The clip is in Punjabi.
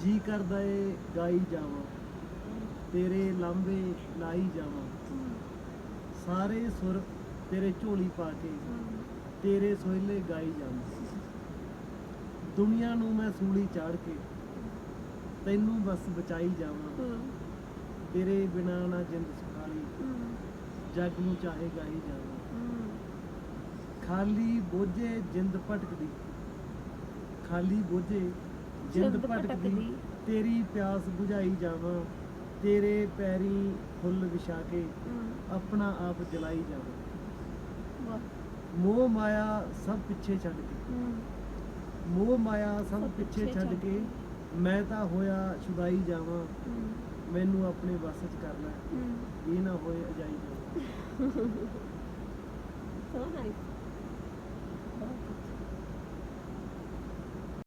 ਜੀ ਕਰਦਾ ਏ, ਗਾਈ ਜਾਵਾਂ। ਤੇਰੇ ਲਾਂਬੇ ਲਾਈ ਜਾਵਾਂ। ਸਾਰੇ ਸੁਰ ਤੇਰੇ ਝੋਲੀ ਪਾ ਕੇ, ਤੇਰੇ ਸੋਹਿਲੇ ਗਾਈ ਜਾਵਾਂ। ਦੁਨੀਆ ਨੂੰ ਮੈਂ ਸੂਲੀ ਚਾੜ ਕੇ, ਤੈਨੂੰ ਬਸ ਬਚਾਈ ਜਾਵਾਂ। ਤੇਰੇ ਬਿਨਾ ਨਾ ਜਿੰਦ ਸੁਖਾਲੀ, ਜੱਗ ਨੂੰ ਚਾਹੇ ਗਾਈ ਜਾਵਾਂ। ਖਾਲੀ ਬੋਝੇ ਜਿੰਦ ਭਟਕਦੀ, ਖਾਲੀ ਬੋਝੇ ਜਿੰਦ ਭਟਕਦੀ। ਤੇਰੀ ਪਿਆਸ ਬੁਝਾਈ ਜਾਵਾਂ ਤੇਰੇ ਪੈਰੀ ਫੁੱਲ ਵਿਛਾ ਕੇ ਆਪਣਾ ਆਪ ਜਲਾਈ ਜਾਵਾਂ। ਮੋਹ ਮਾਇਆ ਸਭ ਪਿੱਛੇ ਛੱਡ ਕੇ। ਮੋਹ ਮਾਇਆ ਸਭ ਪਿੱਛੇ ਛੱਡ ਕੇ। ਮੈਂ ਤਾਂ ਹੋਇਆ ਛੁਡਾਈ ਜਾਵਾਂ। ਮੈਨੂੰ ਆਪਣੇ ਵੱਸ 'ਚ ਕਰ ਲੈ ਇਹ ਨਾ ਹੋਏ ਅਜਾਈ ਜਾਵਾਂ। So nice.